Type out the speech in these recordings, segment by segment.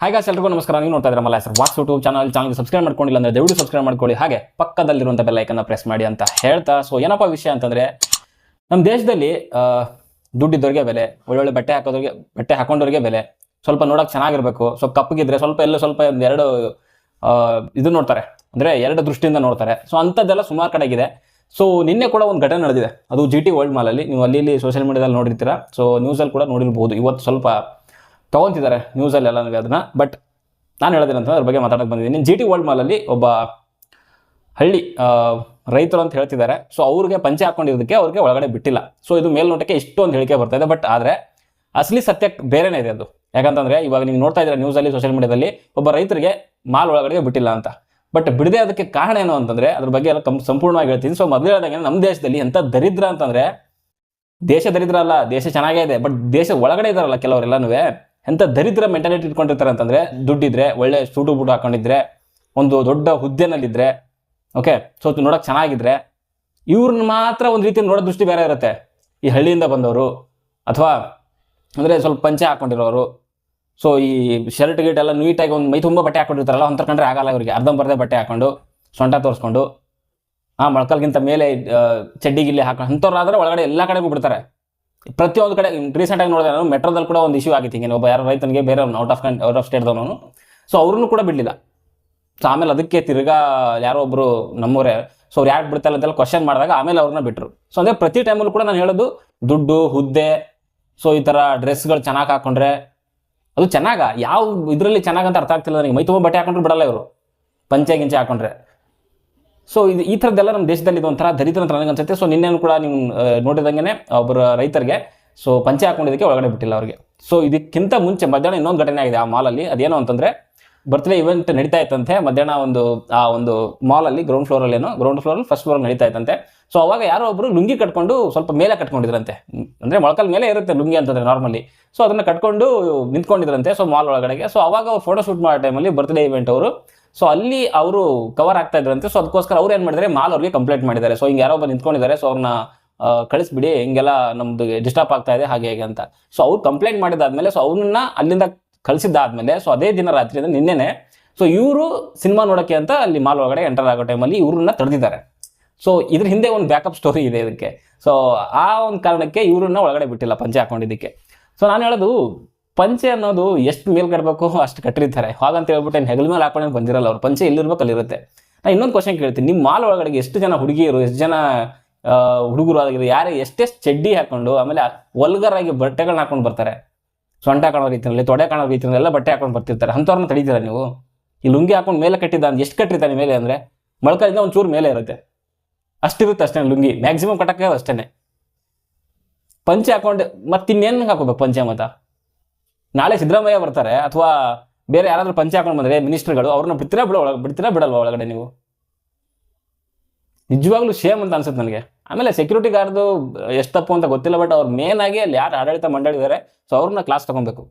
Hi guys ಎಲ್ರಿಗೂ ನಮಸ್ಕಾರ. ನೀವು ನೋಡ್ತಾ ಮಲ್ಲ ಸರ್ ವಾಟ್ಸ್ ಯೂಟ್ಯೂಬ್ ಚಾನಲ್ ಚಾನಲ್ ಸಬ್ಸ್ಕ್ರೈಬ್ ಮಾಡ್ಕೊಂಡಿಲ್ಲ ಅಂದ್ರೆ ದಯವಿಟ್ಟು ಸಬ್ಸ್ಕ್ರೈಬ್ ಮಾಡ್ಕೊಳ್ಳಿ. ಹಾಗೆ ಪಕ್ಕದಲ್ಲಿರುವಂಥ ಬೆಲ್ ಐಕನ್ನ ಪ್ರೆಸ್ ಮಾಡಿ ಅಂತ ಹೇಳ್ತಾ. ಸೊ ಏನಪ್ಪ ವಿಷಯ ಅಂತಂದ್ರೆ ನಮ್ಮ ದೇಶದಲ್ಲಿ ದುಡ್ಡಿದ್ದವ್ರಿಗೆ ಬೆಲೆ, ಒಳ್ಳೊಳ್ಳೆ ಬಟ್ಟೆ ಹಾಕೋದ್ರಿಗೆ, ಬಟ್ಟೆ ಹಾಕೊಂಡವ್ರಿಗೆ ಬೆಲೆ ಸ್ವಲ್ಪ ನೋಡೋಕೆ ಚೆನ್ನಾಗಿರ್ಬೇಕು. ಸೊ ಕಪ್ಪಗಿದ್ರೆ ಸ್ವಲ್ಪ ಎಲ್ಲೋ ಸ್ವಲ್ಪ ಎರಡು ಇದು ನೋಡ್ತಾರೆ. ಅಂದ್ರೆ ಎರಡು ದೃಷ್ಟಿಯಿಂದ ನೋಡ್ತಾರೆ. ಸೊ ಅಂಥದ್ದೆಲ್ಲ ಸುಮಾರು ಕಡೆಗಿದೆ. ಸೊ ನಿನ್ನೆ ಕೂಡ ಒಂದು ಘಟನೆ ನಡೆದಿದೆ. ಅದು ಜಿ ಟಿ ವರ್ಲ್ಡ್ ಮಾಲಲ್ಲಿ ನೀವು ಅಲ್ಲಿ ಸೋಷಿಯಲ್ ಮೀಡಿಯಾದಲ್ಲಿ ನೋಡಿರ್ತೀರಾ. ಸೊ ನ್ಯೂಸಲ್ಲಿ ಕೂಡ ನೋಡಿರ್ಬೋದು. ಇವತ್ತು ಸ್ವಲ್ಪ ತಗೊಂತಿದ್ದಾರೆ ನ್ಯೂಸಲ್ಲೆಲ್ಲ ಅದನ್ನ. ಬಟ್ ನಾನು ಹೇಳೋದೇನಂತಂದ್ರೆ ಅದ್ರ ಬಗ್ಗೆ ಮಾತಾಡಕ್ಕೆ ಬಂದಿದ್ದೀನಿ. ಜಿ ಟಿ ವರ್ಲ್ಡ್ ಮಾಲಲ್ಲಿ ಒಬ್ಬ, ಹಳ್ಳಿ ರೈತರು ಅಂತ ಹೇಳ್ತಿದ್ದಾರೆ. ಸೊ ಅವ್ರಿಗೆ ಪಂಚೆ ಹಾಕೊಂಡಿರೋದಕ್ಕೆ ಅವ್ರಿಗೆ ಒಳಗಡೆ ಬಿಟ್ಟಿಲ್ಲ. ಸೊ ಇದು ಮೇಲ್ನೋಟಕ್ಕೆ ಇಷ್ಟೊಂದು ಹೇಳಿಕೆ ಬರ್ತಾ ಬಟ್ ಆದರೆ ಅಸಲಿ ಸತ್ಯಕ್ಕೆ ಬೇರೆನೇ ಇದೆ ಅದು. ಯಾಕಂತಂದರೆ ಇವಾಗ ನೀವು ನೋಡ್ತಾ ಇದ್ದೀರಾ ನ್ಯೂಸಲ್ಲಿ ಸೋಷಿಯಲ್ ಮೀಡಿಯಾದಲ್ಲಿ ಒಬ್ಬ ರೈತರಿಗೆ ಮಾಲ್ ಒಳಗಡೆ ಬಿಟ್ಟಿಲ್ಲ ಅಂತ. ಬಟ್ ಬಿಡದೆ ಅದಕ್ಕೆ ಕಾರಣ ಏನು ಅಂತಂದರೆ ಅದ್ರ ಬಗ್ಗೆ ಎಲ್ಲ ಸಂಪೂರ್ಣವಾಗಿ ಹೇಳ್ತೀನಿ. ಸೊ ಮೊದಲು ಹೇಳಿದಂಗೆ ನಮ್ಮ ದೇಶದಲ್ಲಿ ಎಂಥ ದರಿದ್ರ ಅಂತಂದರೆ ದೇಶ ದರಿದ್ರ ಅಲ್ಲ, ದೇಶ ಚೆನ್ನಾಗೇ ಇದೆ. ಬಟ್ ದೇಶ ಒಳಗಡೆ ಇದಾರಲ್ಲ ಕೆಲವರೆಲ್ಲನೂ ಎಂಥ ದರಿದ್ರ ಮೆಂಟಾಲಿಟಿ ಇಟ್ಕೊಂಡಿರ್ತಾರೆ ಅಂತಂದರೆ ದುಡ್ಡಿದ್ರೆ, ಒಳ್ಳೆ ಸೂಟು ಬೂಟು ಹಾಕೊಂಡಿದ್ರೆ, ಒಂದು ದೊಡ್ಡ ಹುದ್ದೆನಲ್ಲಿದ್ದರೆ ಓಕೆ ಸೊ ನೋಡೋಕೆ ಚೆನ್ನಾಗಿದ್ರೆ ಇವ್ರನ್ನ ಮಾತ್ರ ಒಂದು ರೀತಿ ನೋಡೋ ದೃಷ್ಟಿ ಬೇರೆ ಇರುತ್ತೆ. ಈ ಹಳ್ಳಿಯಿಂದ ಬಂದವರು ಅಥವಾ ಅಂದರೆ ಸ್ವಲ್ಪ ಪಂಚೆ ಹಾಕ್ಕೊಂಡಿರೋರು ಸೊ ಈ ಶರ್ಟ್ ಗೀಟ್ ಎಲ್ಲ ನೀಟಾಗಿ ಒಂದು ಮೈ ತುಂಬ ಬಟ್ಟೆ ಹಾಕೊಂಡಿರ್ತಾರಲ್ಲ ಅಂತ ಕಂಡ್ರೆ ಆಗಲ್ಲ ಅವರಿಗೆ ಅರ್ಧಂಬರ್ಧ ಬಟ್ಟೆ ಹಾಕೊಂಡು, ಸೊಂಟ ತೋರಿಸ್ಕೊಂಡು, ಆ ಮೊಳಕಲ್ಗಿಂತ ಮೇಲೆ ಚಡ್ಡಿ ಗಿಲ್ಲಿ ಹಾಕೊಂಡು, ಅಂಥವ್ರಾದ್ರೆ ಒಳಗಡೆ ಎಲ್ಲ ಕಡೆಗೂ ಬಿಡ್ತಾರೆ. ಪ್ರತಿಯೊಂದು ಕಡೆ ರೀಸೆಂಟಾಗಿ ನೋಡಿದೆ ನಾನು ಮೆಟ್ರೋದಲ್ಲಿ ಕೂಡ ಒಂದು ಇಶ್ಯೂ ಆಗಿತ್ತು. ಹಿಂಗೆ ಒಬ್ಬ ಯಾರು ರೈತನಿಗೆ ಬೇರೆ ಔಟ್ ಆಫ್ ಕಂಟ್ ಔಟ್ ಆಫ್ ಸ್ಟೇಟ್ದವನು ಸೊ ಅವ್ರನ್ನೂ ಕೂಡ ಬಿಡಲಿಲ್ಲ. ಸೊ ಆಮೇಲೆ ಅದಕ್ಕೆ ತಿರ್ಗಾ ಯಾರೋ ಒಬ್ಬರು ನಮ್ಮೂರೇ ಸೊ ಅವ್ರು ಯಾಕೆ ಬಿಡ್ತಾರೆ ಅಂತೆಲ್ಲ ಕ್ವಶನ್ ಮಾಡಿದಾಗ ಆಮೇಲೆ ಅವ್ರನ್ನ ಬಿಟ್ಟರು ಸೊ ಅಂದರೆ ಪ್ರತಿ ಟೈಮಲ್ಲೂ ಕೂಡ ನಾನು ಹೇಳೋದು ದುಡ್ಡು, ಹುದ್ದೆ ಸೊ ಈ ಥರ ಡ್ರೆಸ್ಗಳು ಚೆನ್ನಾಗಿ ಹಾಕೊಂಡ್ರೆ ಅದು ಚೆನ್ನಾಗ? ಯಾವ ಇದರಲ್ಲಿ ಚೆನ್ನಾಗಂತ ಅರ್ಥ ಆಗ್ತಿಲ್ಲ ನನಗೆ. ಮೈ ತುಂಬ ಬಟ್ಟೆ ಹಾಕೊಂಡ್ರೆ ಬಿಡಲ್ಲ ಇವರು. ಪಂಚೆ ಗಿಂಚೆ ಹಾಕೊಂಡ್ರೆ. ಸೊ ಇದು ಈ ಥರದ್ದೆಲ್ಲ ನಮ್ಮ ದೇಶದಲ್ಲಿ ಇದು ಒಂಥರ ದರಿದ್ರ ಅಂತ ನನಗೆ ಅನ್ಸುತ್ತೆ. ಸೊ ನಿನ್ನೆನೂ ಕೂಡ ನೀವು ನೋಡಿದಂಗೆ ಒಬ್ಬರು ರೈತರಿಗೆ ಸೊ ಪಂಚೆ ಹಾಕೊಂಡಿದ್ದಕ್ಕೆ ಒಳಗಡೆ ಬಿಟ್ಟಿಲ್ಲ ಅವರಿಗೆ. ಸೊ ಇದಕ್ಕಿಂತ ಮುಂಚೆ ಮಧ್ಯಾಹ್ನ ಇನ್ನೊಂದು ಘಟನೆ ಆಗಿದೆ ಆ ಮಾಲಲ್ಲಿ. ಅದೇನು ಅಂತಂದ್ರೆ ಬರ್ತ್ಡೇ ಇವೆಂಟ್ ನಡೀತಾ ಇತ್ತಂತೆ. ಮಧ್ಯಾಹ್ನ ಒಂದು, ಆ ಒಂದು ಮಾಲಲ್ಲಿ ಗ್ರೌಂಡ್ ಫ್ಲೋರಲ್ಲಿ ಏನೋ ಗ್ರೌಂಡ್ ಫ್ಲೋರಲ್ಲಿ ಫಸ್ಟ್ ಫ್ಲೋರ್ ನಡೀತಾ ಇತ್ತಂತೆ. ಸೊ ಅವಾಗ ಯಾರೋ ಒಬ್ರು ಲುಂಗಿ ಕಟ್ಕೊಂಡು ಸ್ವಲ್ಪ ಮೇಲೆ ಕಟ್ಕೊಂಡಿದ್ರಂತೆ. ಅಂದ್ರೆ ಮೊಳಕಲ್ ಮೇಲೆ ಇರುತ್ತೆ ಲುಂಗಿ ಅಂತಂದ್ರೆ ನಾರ್ಮಲಿ ಸೊ ಅದನ್ನ ಕಟ್ಕೊಂಡು ನಿಂತ್ಕೊಂಡಿದ್ರಂತೆ ಸೊ ಮಾಲ್ ಒಳಗಡೆಗೆ. ಸೊ ಅವಾಗ ಅವ್ರು ಫೋಟೋ ಶೂಟ್ ಮಾಡೋ ಟೈಮಲ್ಲಿ ಬರ್ತ್ಡೇ ಇವೆಂಟ್ ಅವರು. ಸೊ ಅಲ್ಲಿ ಅವರು ಕವರ್ ಆಗ್ತಾ ಇದ್ರಂತೆ. ಸೊ ಅದಕ್ಕೋಸ್ಕರ ಅವ್ರು ಏನು ಮಾಡಿದ್ದಾರೆ ಮಾಲ್ ಅವ್ರಿಗೆ ಕಂಪ್ಲೇಂಟ್ ಮಾಡಿದ್ದಾರೆ. ಸೊ ಹಿಂಗೆ ಯಾರೋ ಒಬ್ಬ ನಿಂತ್ಕೊಂಡಿದ್ದಾರೆ. ಸೊ ಅವ್ರನ್ನ ಕಳಿಸ್ಬಿಡಿ, ಹಿಂಗೆಲ್ಲ ನಮ್ದು ಡಿಸ್ಟರ್ಬ್ ಆಗ್ತಾ ಇದೆ, ಹಾಗೆ, ಹೇಗೆ ಅಂತ. ಸೊ ಅವ್ರು ಕಂಪ್ಲೇಂಟ್ ಮಾಡಿದಾದ್ಮೇಲೆ ಸೊ ಅವ್ರನ್ನ ಅಲ್ಲಿಂದ ಕಳಿಸಿದ್ದಾದ್ಮೇಲೆ ಸೊ ಅದೇ ದಿನ ರಾತ್ರಿ ಅಂದ್ರೆ ನಿನ್ನೆನೆ ಸೊ ಇವರು ಸಿನಿಮಾ ನೋಡೋಕ್ಕೆ ಅಂತ ಅಲ್ಲಿ ಮಾಲ್ ಒಳಗಡೆ ಎಂಟರ್ ಆಗೋ ಟೈಮಲ್ಲಿ ಇವ್ರನ್ನ ತಡೆದಿದ್ದಾರೆ. ಸೊ ಇದ್ರ ಹಿಂದೆ ಒಂದು ಬ್ಯಾಕಪ್ ಸ್ಟೋರಿ ಇದೆ ಇದಕ್ಕೆ ಸೊ ಆ ಒಂದು ಕಾರಣಕ್ಕೆ ಇವ್ರನ್ನ ಒಳಗಡೆ ಬಿಟ್ಟಿಲ್ಲ, ಪಂಚೆ ಹಾಕೊಂಡಿದ್ದಕ್ಕೆ. ಸೊ ನಾನು ಹೇಳೋದು, ಪಂಚೆ ಅನ್ನೋದು ಎಷ್ಟು ಮೇಲ್ ಕಟ್ಟಬೇಕು ಅಷ್ಟು ಕಟ್ಟಿರ್ತಾರೆ. ಹಾಗಂತ ಹೇಳ್ಬಿಟ್ಟು ಏನು ಹೆಗಲ ಮೇಲೆ ಹಾಕೊಂಡು ಬಂದಿರಲ್ಲ ಅವ್ರು. ಪಂಚೆ ಎಲ್ಲಿರ್ಬೇಕು ಅಲ್ಲಿರುತ್ತೆ. ನಾನು ಇನ್ನೊಂದು ಕ್ವಶನ್ ಕೇಳ್ತೀನಿ. ನಿಮ್ಮ ಮಾಲ್ ಒಳಗಡೆ ಎಷ್ಟು ಜನ ಹುಡುಗಿಯರು, ಎಷ್ಟು ಜನ ಹುಡುಗರು ಆಗಿರೋ ಯಾರೇ ಎಷ್ಟೆಷ್ಟು ಚಡ್ಡಿ ಹಾಕೊಂಡು, ಆಮೇಲೆ ಒಲ್ಗರಾಗಿ ಬಟ್ಟೆಗಳನ್ನ ಹಾಕೊಂಡು ಬರ್ತಾರೆ? ಸೊಂಟ ಕಾಣೋ ರೀತಿಯಲ್ಲಿ, ತೊಡೆ ಕಾಣೋ ರೀತಿಯಲ್ಲಿ ಎಲ್ಲ ಬಟ್ಟೆ ಹಾಕೊಂಡು ಬರ್ತಿರ್ತಾರೆ. ಅಂಥವ್ರನ್ನ ತಡೀತೀರ ನೀವು? ಈ ಲುಂಗಿ ಹಾಕೊಂಡು ಮೇಲೆ ಕಟ್ಟಿದ್ದ ಅಂದ್ರೆ ಎಷ್ಟು ಕಟ್ಟಿರ್ತಾನೆ ಮೇಲೆ ಅಂದರೆ? ಮೊಳಕದಿಂದ ಒಂದು ಚೂರು ಮೇಲೆ ಇರುತ್ತೆ. ಅಷ್ಟಿರುತ್ತೆ ಅಷ್ಟೇ ಲುಂಗಿ. ಮ್ಯಾಕ್ಸಿಮಮ್ ಕಟ್ಟಕ್ಕೆ ಅಷ್ಟೇ ಪಂಚೆ ಹಾಕೊಂಡು, ಮತ್ತಿನ್ನೇನು ಹಾಕೋಬೇಕು ಪಂಚೆ ಮತ ನಾಳೆ ಸಿದ್ದರಾಮಯ್ಯ ಬರ್ತಾರೆ, ಅಥವಾ ಬೇರೆ ಯಾರಾದರೂ ಪಂಚೆ ಹಾಕೊಂಡು ಬಂದರೆ ಮಿನಿಸ್ಟರ್ಗಳು, ಅವ್ರನ್ನ ಬಿಡ್ತೀರಾ ಬಿಡೋ ಒಳಗೆ ಬಿಡ್ತೀರಾ ಬಿಡಲ್ವಾ ಒಳಗಡೆ ನೀವು? ನಿಜವಾಗ್ಲೂ ಶೇಮ್ ಅಂತ ಅನ್ಸುತ್ತೆ ನನಗೆ. ಆಮೇಲೆ ಸೆಕ್ಯೂರಿಟಿ ಗಾರ್ಡ್ದು ಎಷ್ಟು ತಪ್ಪು ಅಂತ ಗೊತ್ತಿಲ್ಲ ಬಟ್ ಅವ್ರು ಮೇನ್ ಆಗಿ ಅಲ್ಲಿ ಯಾರು ಆಡಳಿತ ಮಂಡಳಿ ಇದ್ದಾರೆ ಸೊ ಅವ್ರನ್ನ ಕ್ಲಾಸ್ ತಗೊಬೇಕು.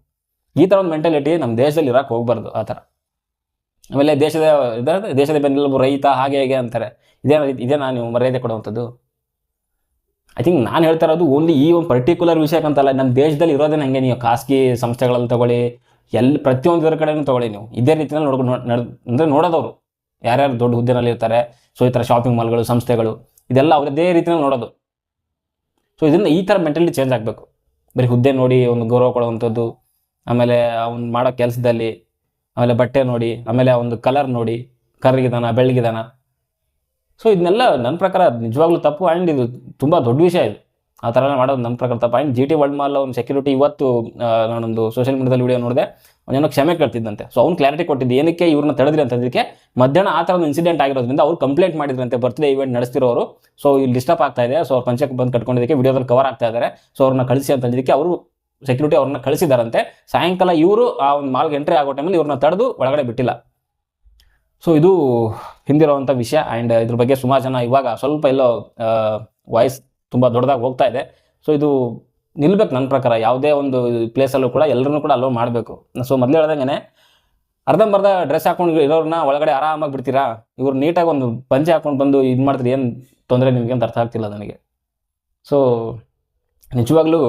ಈ ಥರ ಒಂದು ಮೆಂಟಾಲಿಟಿ ನಮ್ಮ ದೇಶದಲ್ಲಿ ಇರೋಕೆ ಹೋಗ್ಬಾರ್ದು, ಆ ಥರ. ಆಮೇಲೆ ದೇಶದ ದೇಶದ ಬೆನ್ನೆಲುಬು ರೈತ ಹಾಗೆ ಹೇಗೆ ಅಂತಾರೆ. ಇದೇ ಇದೇ ನಾನು ನೀವು ಮರ್ಯಾದೆ ಕೊಡುವಂಥದ್ದು. ಐ ಥಿಂಕ್ ನಾನು ಹೇಳ್ತಾ ಇರೋದು ಓನ್ಲಿ ಈ ಒಂದು ಪರ್ಟಿಕ್ಯುಲರ್ ವಿಷಯಕ್ಕಂತಲ್ಲ ನಮ್ಮ ದೇಶದಲ್ಲಿ ಇರೋದೇ ಹಂಗೆ, ನೀವು ಖಾಸಗಿ ಸಂಸ್ಥೆಗಳಲ್ಲಿ ತಗೊಳ್ಳಿ ಎಲ್ಲಿ ಪ್ರತಿಯೊಂದರ ಕಡೆನೂ ತಗೊಳ್ಳಿ ನೀವು. ಇದೇ ರೀತಿಯಲ್ಲಿ ನೋಡ್ಕೊಂಡು ನಡ್, ಅಂದರೆ ನೋಡೋದವರು. ಯಾರ್ಯಾರು ದೊಡ್ಡ ಹುದ್ದೆನಲ್ಲಿ ಇರ್ತಾರೆ ಸೊ ಈ ಥರ ಶಾಪಿಂಗ್ ಮಾಲ್ಗಳು ಸಂಸ್ಥೆಗಳು. ಇದೆಲ್ಲ ಅವರದೇ ರೀತಿಯಲ್ಲಿ ನೋಡೋದು. ಸೊ ಇದನ್ನ ಈ ಥರ ಮೆಂಟಲಿ ಚೇಂಜ್ ಆಗಬೇಕು. ಬರೀ ಹುದ್ದೆ ನೋಡಿ, ಒಂದು ಗೌರವ ಕೊಡುವಂಥದ್ದು, ಆಮೇಲೆ ಅವ್ನು ಮಾಡೋ ಕೆಲಸದಲ್ಲಿ, ಆಮೇಲೆ ಬಟ್ಟೆ ನೋಡಿ, ಆಮೇಲೆ ಒಂದು ಕಲರ್ ನೋಡಿ ಕರ್ರಿಗಿದಾನ ಬೆಳ್ಳಗಿದಾನ ಸೊ ಇದನ್ನೆಲ್ಲ ನನ್ನ ಪ್ರಕಾರ ನಿಜವಾಗ್ಲೂ ತಪ್ಪು ಆ್ಯಂಡ್ ಇದು ತುಂಬ ದೊಡ್ಡ ವಿಷಯ ಇದು. ಆ ಥರ ಮಾಡೋದು ನನ್ನ ಪ್ರಕಾರ point. G T world mall ಒಂದು ಸೆಕ್ಯೂರಿಟಿ ಇವತ್ತು ನಾನೊಂದು ಸೋಷಿಯಲ್ ಮೀಡಿಯಾದಲ್ಲಿ ವಿಡಿಯೋ ನೋಡಿದೆ. ಅವನೇನೋ ಕ್ಷಮೆ ಕೇಳ್ತಿದ್ದಂತೆ. ಸೊ ಅವ್ನು ಕ್ಲಾರಿಟಿ ಕೊಟ್ಟಿದ್ದು ಏನಕ್ಕೆ ಇವ್ರನ್ನ ತಡೆದ್ರಿ ಅಂತಂದಕ್ಕೆ ಮಧ್ಯಾಹ್ನ ಆ ಥರ ಒಂದು ಇನ್ಸಿಡೆಂಟ್ ಆಗಿರೋದ್ರಿಂದ ಅವ್ರು ಕಂಪ್ಲೇಂಟ್ ಮಾಡಿದ್ರಂತೆ ಬರ್ತ್ಡೇ ಇವೆಂಟ್ ನಡೆಸ್ತಿರೋರು. ಸೊ ಇಲ್ಲಿ ಡಿಸ್ಟರ್ಬ್ ಆಗ್ತಾ ಇದೆ. ಸೊ ಅವ್ರು ಪಂಚಕ್ಕೆ ಬಂದು ಕಟ್ಕೊಂಡಿದ್ದಕ್ಕೆ ವಿಡಿಯೋದಲ್ಲಿ ಕವರ್ ಆಗ್ತಾ ಇದ್ದಾರೆ ಸೊ ಅವ್ರನ್ನ ಕಳಿಸಿ ಅಂತ ಅಂದಿದ್ದಕ್ಕೆ ಅವರು ಸೆಕ್ಯೂರಿಟಿ ಅವ್ರನ್ನ ಕಳಿಸಿದಾರಂತೆ. ಸಾಯಂಕಾಲ ಇವರು ಆ ಒಂದು ಮಾಲ್ಗೆ ಎಂಟ್ರಿ ಆಗೋ ಟೈಮಲ್ಲಿ ಇವ್ರನ್ನ ತಡೆದು ಒಳಗಡೆ ಬಿಟ್ಟಿಲ್ಲ. ಸೊ ಇದು ಹಿಂದಿರುವಂಥ ವಿಷಯ. ಆ್ಯಂಡ್ ಇದ್ರ ಬಗ್ಗೆ ಸುಮಾರು ಜನ ಇವಾಗ ಸ್ವಲ್ಪ ಎಲ್ಲೋ ವಾಯ್ಸ್ ತುಂಬ ದೊಡ್ಡದಾಗಿ ಹೋಗ್ತಾ ಇದೆ. ಸೊ ಇದು ನಿಲ್ಬೇಕು ನನ್ನ ಪ್ರಕಾರ. ಯಾವುದೇ ಒಂದು ಪ್ಲೇಸಲ್ಲೂ ಕೂಡ ಎಲ್ಲರೂ ಕೂಡ ಅಲೋ ಮಾಡಬೇಕು. ಸೊ ಮೊದಲು ಹೇಳ್ದಂಗೆ ಅರ್ಧಂಬರ್ಧ ಡ್ರೆಸ್ ಹಾಕೊಂಡು ಇರೋರನ್ನ ಒಳಗಡೆ ಆರಾಮಾಗಿ ಬಿಡ್ತೀರಾ? ಇವ್ರು ನೀಟಾಗಿ ಒಂದು ಪಂಚೆ ಹಾಕೊಂಡು ಬಂದು ಇದು ಮಾಡ್ತೀರಿ ಏನು ತೊಂದರೆ ನಿಮಗೆ ಅಂತ ಅರ್ಥ ಆಗ್ತಿಲ್ಲ ನನಗೆ. ಸೊ ನಿಜವಾಗ್ಲೂ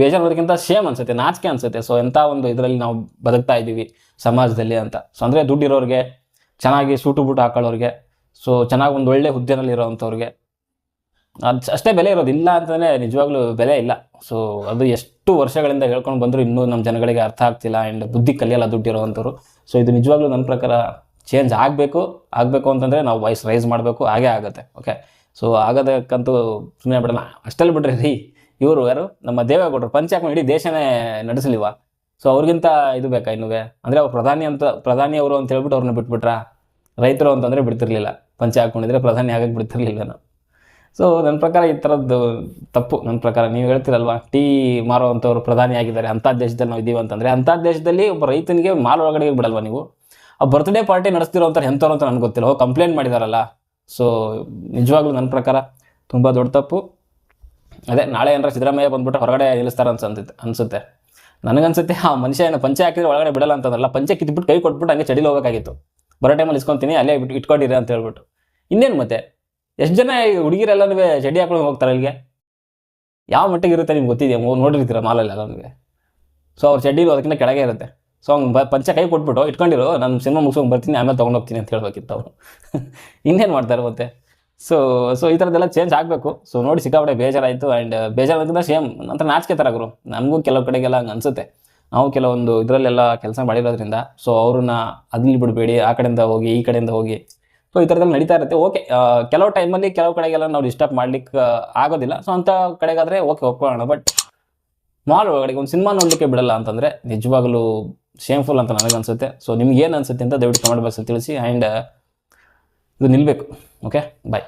ಬೇಜಾರೋದಕ್ಕಿಂತ ಸೇಮ್ ಅನ್ಸುತ್ತೆ, ನಾಚಿಕೆ ಅನ್ಸುತ್ತೆ. ಸೊ ಎಂಥ ಒಂದು ಇದರಲ್ಲಿ ನಾವು ಬದುಕ್ತಾ ಇದ್ದೀವಿ ಸಮಾಜದಲ್ಲಿ ಅಂತ. ಸೊ ಅಂದರೆ ದುಡ್ಡಿರೋರಿಗೆ, ಚೆನ್ನಾಗಿ ಸೂಟು ಬೂಟು ಹಾಕೊಳ್ಳೋರಿಗೆ ಸೊ ಚೆನ್ನಾಗಿ ಒಂದು ಒಳ್ಳೆ ಹುದ್ದೆನಲ್ಲಿ ಇರೋವಂಥವ್ರಿಗೆ ಅದು ಅಷ್ಟೇ ಬೆಲೆ ಇರೋದಿಲ್ಲ ಅಂತಲೇ ನಿಜವಾಗ್ಲೂ ಬೆಲೆ ಇಲ್ಲ. ಸೊ ಅದು ಎಷ್ಟು ವರ್ಷಗಳಿಂದ ಹೇಳ್ಕೊಂಡು ಬಂದರೂ ಇನ್ನೂ ನಮ್ಮ ಜನಗಳಿಗೆ ಅರ್ಥ ಆಗ್ತಿಲ್ಲ ಆ್ಯಂಡ್ ಬುದ್ಧಿ ಕಲಿಯಲ್ಲ ದುಡ್ಡಿರೋವಂಥವ್ರು. ಸೊ ಇದು ನಿಜವಾಗ್ಲೂ ನನ್ನ ಪ್ರಕಾರ ಚೇಂಜ್ ಆಗಬೇಕು ಆಗಬೇಕು ಅಂತಂದರೆ ನಾವು ವಾಯ್ಸ್ ರೈಸ್ ಮಾಡಬೇಕು, ಹಾಗೇ ಆಗುತ್ತೆ. ಓಕೆ ಸೊ ಆಗೋದಕ್ಕಂತೂ ಸುಮ್ಮನೆ ಬಿಡೋಣ ಅಷ್ಟಲ್ಲಿ ಬಿಡ್ರಿ, ರೀ. ಇವರು ಯಾರು? ನಮ್ಮ ದೇವೇಗೌಡರು. ಪಂಚಾಯತ್ ಇಡೀ ದೇಶನೇ ನಡೆಸಲಿವ ಸೊ ಅವ್ರಿಗಿಂತ ಇದು ಬೇಕಾ ಇನ್ನುವೆ? ಅಂದರೆ ಅವ್ರು ಪ್ರಧಾನಿ ಅಂತ, ಪ್ರಧಾನಿ ಅವರು ಅಂತ ಹೇಳ್ಬಿಟ್ಟು ಅವ್ರನ್ನ ಬಿಟ್ಬಿಟ್ರಾ? ರೈತರು ಅಂತಂದರೆ ಬಿಡ್ತಿರ್ಲಿಲ್ಲ. ಪಂಚೆ ಹಾಕೊಂಡಿದ್ರೆ ಪ್ರಧಾನಿ ಆಗಕ್ಕೆ ಬಿಡ್ತಿರ್ಲಿಲ್ಲ ನಾವು ಸೊ ನನ್ನ ಪ್ರಕಾರ ಈ ಥರದ್ದು ತಪ್ಪು. ನನ್ನ ಪ್ರಕಾರ ನೀವು ಹೇಳ್ತಿರಲ್ವಾ, ಟೀ ಮಾರುವಂಥವ್ರು ಪ್ರಧಾನಿ ಆಗಿದ್ದಾರೆ, ಅಂಥ ದೇಶದಲ್ಲಿ ನಾವು ಇದ್ದೀವಿ ಅಂತಂದರೆ, ಅಂಥ ದೇಶದಲ್ಲಿ ಒಬ್ಬ ರೈತನಿಗೆ ಮಾಲ್ ಒಳಗಡೆ ಬಿಡಲ್ವಾ ನೀವು? ಆ ಬರ್ತ್ಡೇ ಪಾರ್ಟಿ ನಡೆಸ್ತಿರೋಂಥವ್ರು ಎಂಥವ್ರು ಅಂತ ನನಗೆ ಗೊತ್ತಿಲ್ಲ. ಹೋಗಿ ಕಂಪ್ಲೇಂಟ್ ಮಾಡಿದಾರಲ್ಲ. ಸೊ ನಿಜವಾಗ್ಲೂ ನನ್ನ ಪ್ರಕಾರ ತುಂಬ ದೊಡ್ಡ ತಪ್ಪು. ಅದೇ, ನಾಳೆ ಏನಾರ ಸಿದ್ದರಾಮಯ್ಯ ಬಂದ್ಬಿಟ್ಟು ಹೊರಗಡೆ ನಿಲ್ಲಿಸ್ತಾರೆ ಅನ್ಸುತ್ತೆ ಅನ್ಸುತ್ತೆ. ನನಗನ್ಸುತ್ತೆ, ಆ ಮನುಷ್ಯ ಏನು ಪಂಚೆ ಹಾಕಿದ್ರೆ ಒಳಗಡೆ ಬಿಡಲ್ಲ ಅಂತಂದ್ರಲ್ಲ, ಪಂಚೆ ಕಿತ್ಬಿಟ್ಟು ಕೈ ಕೊಟ್ಬಿಟ್ಟು ಹಂಗೆ ಚಡಿಲಿ ಹೋಗಬೇಕಾಗಿತ್ತು ಬರೋ ಟೈಮಲ್ಲಿ ಇಸ್ಕೊತೀನಿ, ಅಲ್ಲೇ ಬಿಟ್ಟು ಇಟ್ಕೊಂಡಿರಿ ಅಂತ ಹೇಳ್ಬಿಟ್ಟು. ಇನ್ನೇನು ಮತ್ತೆ? ಎಷ್ಟು ಜನ ಹುಡುಗಿರೆಲ್ಲನೂ ಚಡಿ ಹಾಕೊಂಡು ಹೋಗ್ತಾರೆ ಇಲ್ಲಿಗೆ? ಯಾವ ಮಟ್ಟಿಗೆ ಇರುತ್ತೆ ನಿಮ್ಗೆ ಗೊತ್ತಿದೆಯಾ? ಮೋ- ನೋಡಿರ್ತೀರ ಮಾಲಲ್ಲಿ ಎಲ್ಲನೂ ಸೊ ಅವ್ರ ಚಡ್ಡಿಲು ಅದಕ್ಕಿಂತ ಕೆಳಗೆ ಇರುತ್ತೆ. ಸೊ ಅವ್ನು ಪಂಚೆ ಕೈ ಕೊಟ್ಬಿಟ್ಟು, ಇಟ್ಕೊಂಡಿರೋ, ನಾನು ಸಿನಿಮಾ ಮುಗಿಸ್ಕೊಂಡು ಬರ್ತೀನಿ, ಆಮೇಲೆ ತೊಗೊಂಡು ಹೋಗ್ತೀನಿ ಅಂತ ಹೇಳ್ಬೇಕಿತ್ತು ಅವರು. ಇನ್ನೇನು ಮಾಡ್ತಾರೆ ಮತ್ತೆ? ಸೊ ಸೊ ಈ ಥರದ್ದೆಲ್ಲ ಚೇಂಜ್ ಆಗಬೇಕು. ಸೊ ನೋಡಿ, ಸಿಕ್ಕಾಪಟ್ಟೆ ಬೇಜಾರಾಯಿತು. ಆ್ಯಂಡ್ ಬೇಜಾರಾಗಿಂದ ಸೇಮ್ ನಂತರ ನಾಚಿಕೆ ಥರ ಗುರು. ನಮಗೂ ಕೆಲವು ಕಡೆಗೆಲ್ಲ ಹಂಗೆ ಅನಿಸುತ್ತೆ. ನಾವು ಕೆಲವೊಂದು ಇದರಲ್ಲೆಲ್ಲ ಕೆಲಸ ಮಾಡಿರೋದ್ರಿಂದ ಸೊ ಅವ್ರನ್ನ ಅದ್ಲಿ ಬಿಡಬೇಡಿ, ಆ ಕಡೆಯಿಂದ ಹೋಗಿ, ಈ ಕಡೆಯಿಂದ ಹೋಗಿ. ಸೊ ಈ ಥರದಲ್ಲಿ ನಡೀತಾ ಇರುತ್ತೆ. ಓಕೆ ಕೆಲವು ಟೈಮಲ್ಲಿ ಕೆಲವು ಕಡೆಗೆಲ್ಲ ನಾವು ಡಿಸ್ಟರ್ಬ್ ಮಾಡ್ಲಿಕ್ಕೆ ಆಗೋದಿಲ್ಲ. ಸೊ ಅಂಥ ಕಡೆಗಾದರೆ ಓಕೆ ಒಪ್ಕೊಳ್ಳೋಣ. ಬಟ್ ಮಾಲ್ ಒಳಗಡೆ ಒಂದು ಸಿನಿಮಾ ನೋಡಲಿಕ್ಕೆ ಬಿಡಲ್ಲ ಅಂತಂದರೆ ನಿಜವಾಗ್ಲೂ ಶೇಮ್ಫುಲ್ ಅಂತ ನನಗೆ ಅನಿಸುತ್ತೆ ಸೊ ನಿಮ್ಗೆ ಏನು ಅನ್ಸುತ್ತೆ ಅಂತ ದಯವಿಟ್ಟು ಕಮೆಂಟ್ ಬಾಕ್ಸಲ್ಲಿ ತಿಳಿಸಿ. ಆ್ಯಂಡ್ ಇದು ನಿಲ್ಲಬೇಕು ಓಕೆ ಬಾಯ್